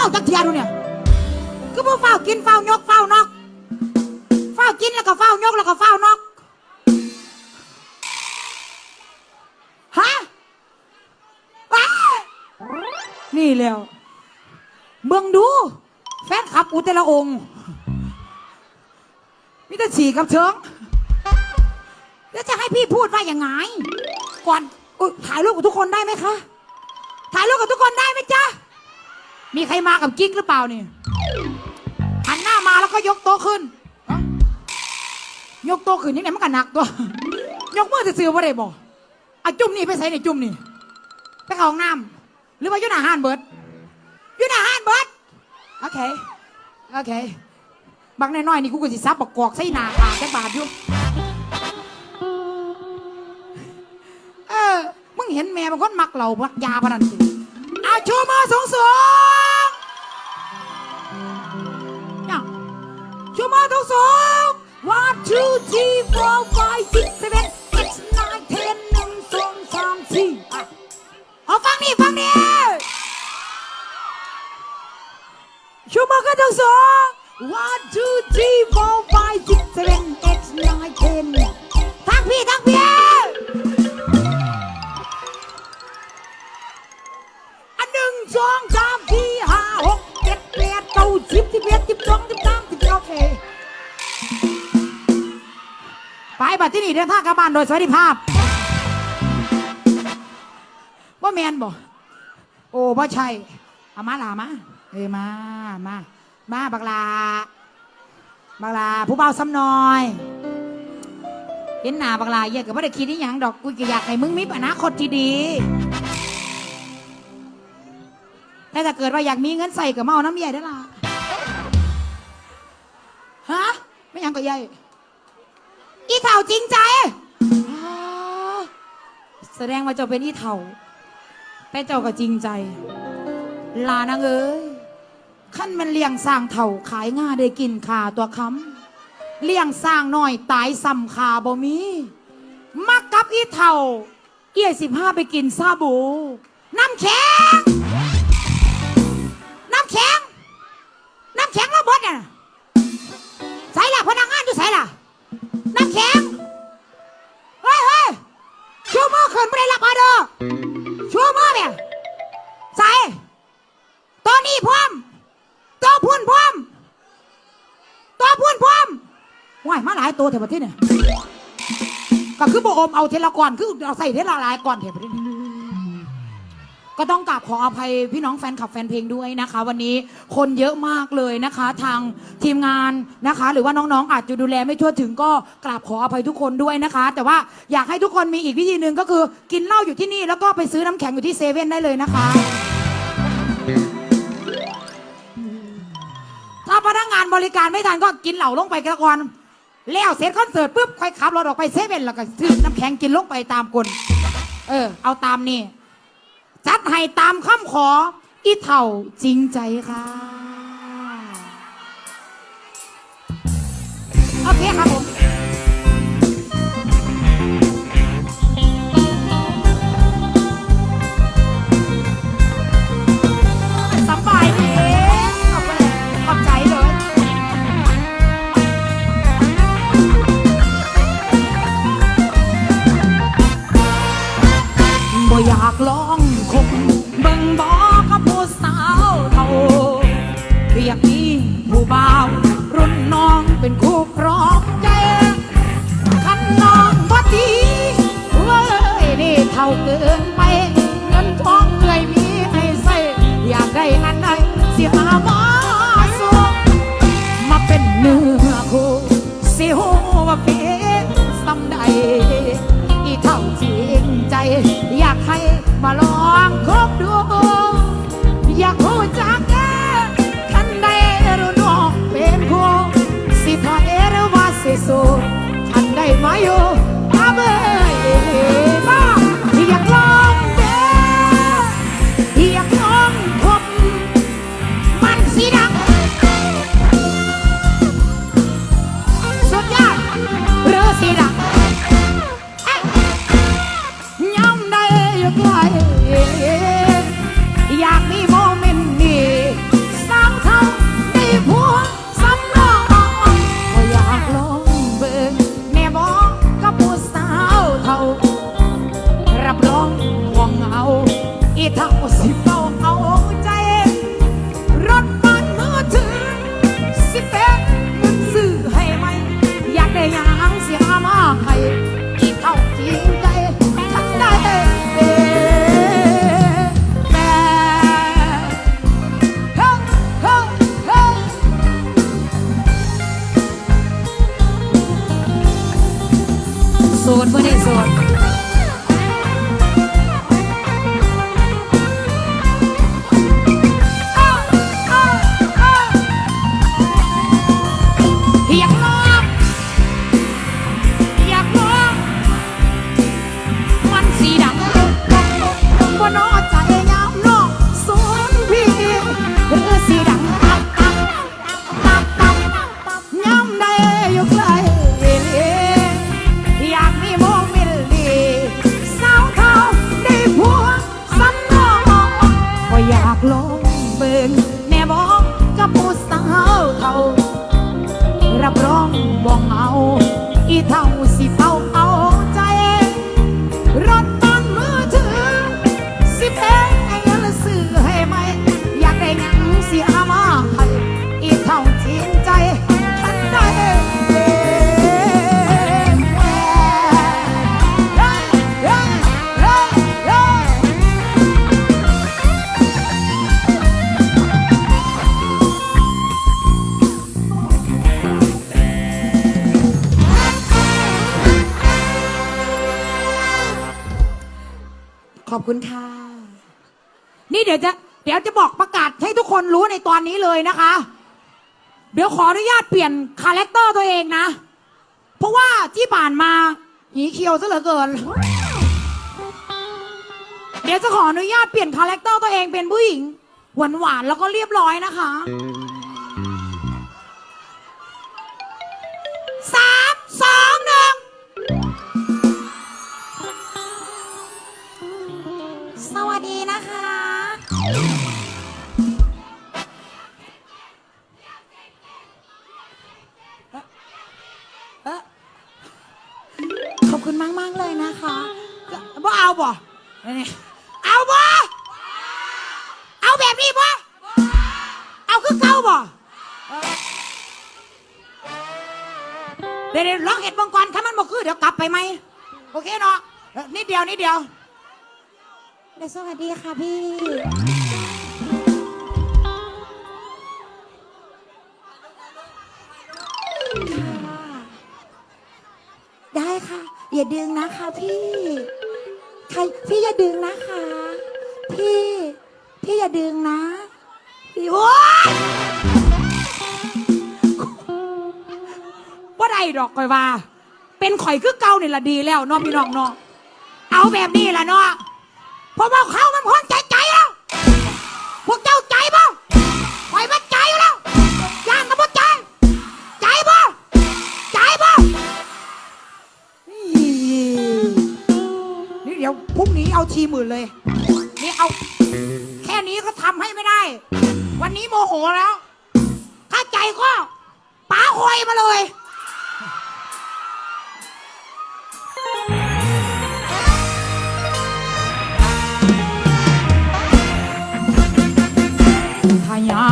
อีหยังคือาจักเทียดูเนี่ยคือบ่เฝ้ากินเฝ้ายกเฝ้านอกเฝ้ากินแล้วก็เฝ้ายกแล้วก็เฝ้านอกฮะนี่แล้วเบิ่งดู แฟนคลับอุแต่ละองค์มิตรฉี่กับเชิงแล้วจะให้พี่พูดว่าอย่างไง ก่อนถ่ายรูปกับทุกคนได้ไหมคะ ถ่ายรูปกับทุกคนได้ไหมจ๊ะ มีใครมากับกิ๊กหรือเปล่านี่หันหน้ามาแล้วก็ยกโต๊ะขึ้นฮะยกโต๊ะขึ้นยังไงมันก็หนักตัว ยกมือจะซื้อว่าได้บอกอะจุ่มนี่ไปใส่ในจุ่มนี่ไปเข้าห้องน้ำหรือว่าอยุนอาหารเบิร์ดอยุนอาหารเบิร์ดโอเคโอเคบางน้อยๆนี่กูก็สิซับบักกอกใส่หนาขาแค่บาทอยู่เออมึงเห็นแม่บางคนมักเหล่ามักยาพนันสิเอาชูมือสูงสู ชูมืองสอง one two three four five six seven eight nine ten หนึ่งสองสามสี่อะเอาฟังนี่ฟังนี่ชูมือกันสูงสอง one บัดที่นี่เดินทางกลับบ้านโดยสวัสดิภาพว่าแมนบ่โอ้พ่ใช่เอามาลามาเอ้ยมา มา มาบักลาบักลาผู้เบาซ้ำน้อย เห็นหน้าบักลาเยอะกับว่าได้คิดนี่ยังดอกกูก็อยากให้มึงมีอนาคตที่ดีแต่ถ้าเกิดว่าอยากมีเงินใส่กับเอาน้ำใหญ่ได้ละฮะไม่ยังก็ใหญ่ อีเถ่าจริงใจอ๋อแสดงว่าเจ้าเป็นอีเถ่าแต่เจ้าก็จริงใจ ลานางเอ้ยขั้นมันเลี้ยงสร้างเถ่าขายง่าได้กินขาตัวค้ำเลี้ยงสร้างหน่อยตายซ้ำขาบ่มีมักกับอีเถ่าเอี้ยสิบห้าไปกินซาบูน้ำแข็ง ชั่วโมงเนี่ยใส่ตัวนี้พร้อมตัวพุ่นพร้อมตัวพุ่นพร้อมว้ายมาหลายตัวเถอะประเทศเนี่ยก็คือบ่อมเอาเทละก่อนคือเอาใส่เทละหลายก่อนเถอะประเทศ ก็ต้องกราบขออภัยพี่น้องแฟนคลับแฟนเพลงด้วยนะคะ วันนี้คนเยอะมากเลยนะคะ ทางทีมงานนะคะ หรือว่าน้องๆอาจจะดูแลไม่ทั่วถึงก็กราบขออภัยทุกคนด้วยนะคะ แต่ว่าอยากให้ทุกคนมีอีกวิธีหนึ่งก็คือกินเหล้าอยู่ที่นี่ แล้วก็ไปซื้อน้ำแข็งอยู่ที่เซเว่นได้เลยนะคะ ถ้าพนักงานบริการไม่ทันก็กินเหล้าลงไปกันก่อนแล้วเสร็จคอนเสิร์ตปุ๊บค่อยขับรถออกไปเซเว่นแล้วก็ซื้อน้ำแข็งกินลงไปตามกลเออเอาตามนี่ จัดให้ตามคำขอ อีเถ่าจริงใจค่ะ โอเคครับผม รียกนี้ผู้บ่าว รุ่นน้องเป็นคู่ครองใจคันน้องบ่ดีเว้ยนี่เท่าเกินไปเงินทองเหนื่อยมีให้ใส่อยากได้อันใดเสียมาบ่สูมาเป็นเนื้อคู่สิหูว่าเป็นสำใดอีเท่าจริงใจ อยากให้มาลองคบดู อยากมี สิเป่าเอาใจรถ อบคุณค่ะ นี่เดี๋ยวจะเดี๋ยวจะบอกประกาศให้ทุกคนรู้ในตอนนี้เลยนะคะ เดี๋ยวขออนุญาตเปลี่ยนคาแรคเตอร์ตัวเองนะ เพราะว่าที่ผ่านมาหีเขียวซะเหลือเกิน เดี๋ยวจะขออนุญาตเปลี่ยนคาแรคเตอร์ตัวเองเป็นผู้หญิงหวานๆแล้วก็เรียบร้อยนะคะ เดี๋ยวๆลองเห็ดบังกรถ้ามันบ่คือเดี๋ยวกลับไปไหมโอเคเนาะเอ่อนิดเดียวนิดเดียวเดี๋ยวสวัสดีค่ะพี่ได้ค่ะ อย่าดึงนะคะพี่ ใครพี่อย่าดึงนะคะ พี่ พี่อย่าดึงนะ ได้ดอกคอยว่า เป็นข่อยคือเก่าเนี่ยละดีแล้วเน้องพี่น้องเนาะเอาแบบนี้ละเนาะเพราะว่าเขามันคนใจใจแล้วพวกเจ้าใจบ่ข่อยมันใจอยู่แล้วย่างกับบ่ใจใจบ่ใจบ่นี่เดี๋ยวพรุ่งนี้เอาทีหมื่นเลยนี่เอา แค่นี้ก็ทำให้ไม่ได้ วันนี้โมโหแล้วถ้าใจก็ป๋าคอยมาเลย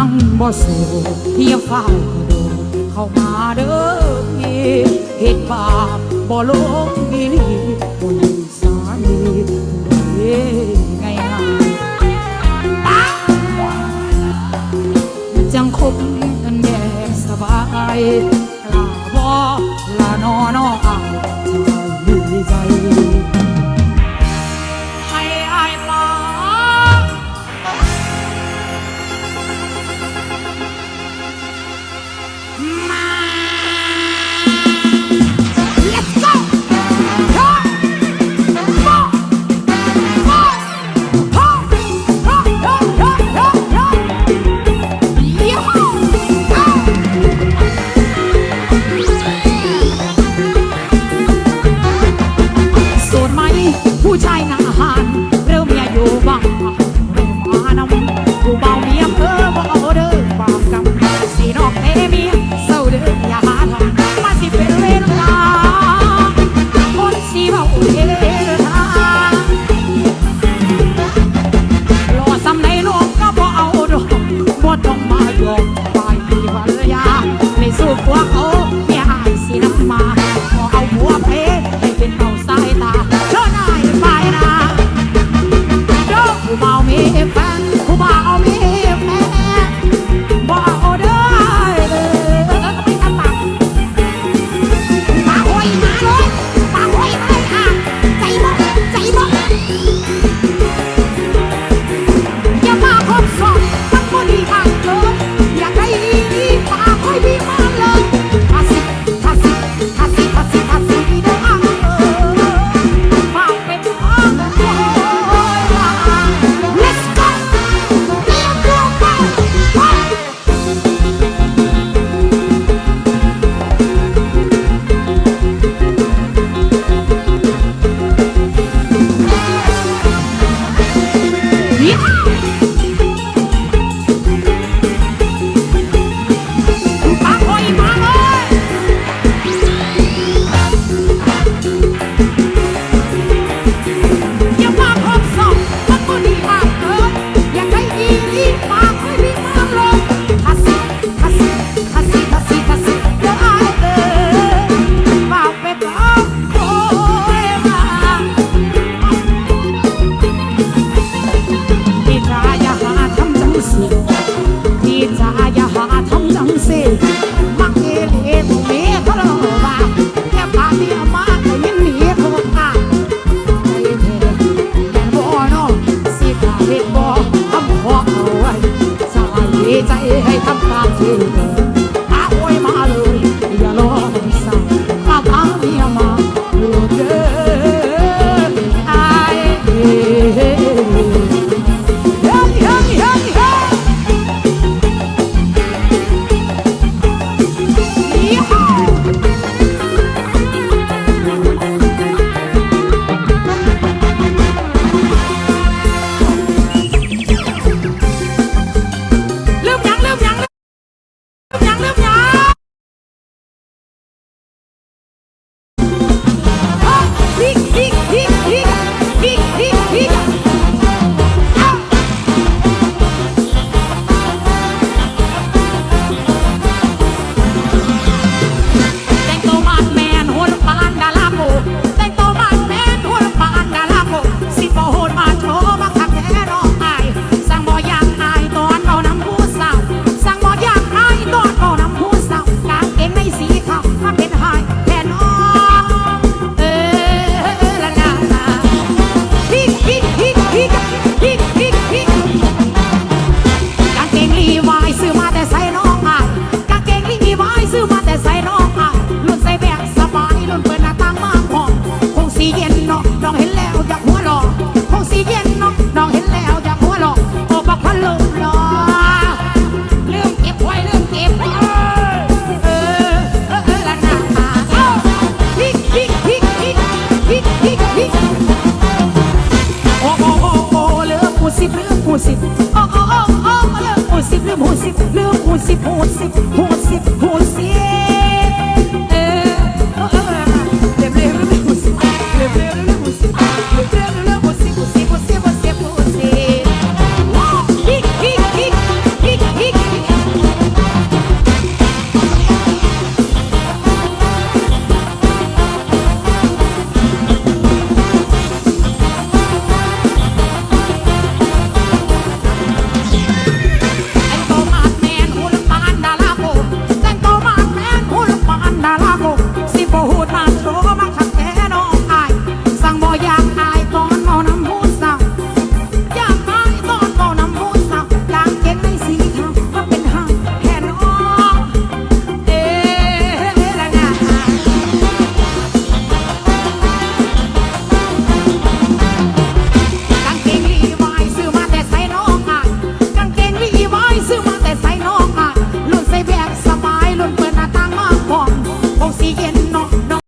ถ้ายังบ่สู้พี่เฝ้ายดูเข้ามาเด้อพี่เหตุบาปบ่ลงอีหลีำ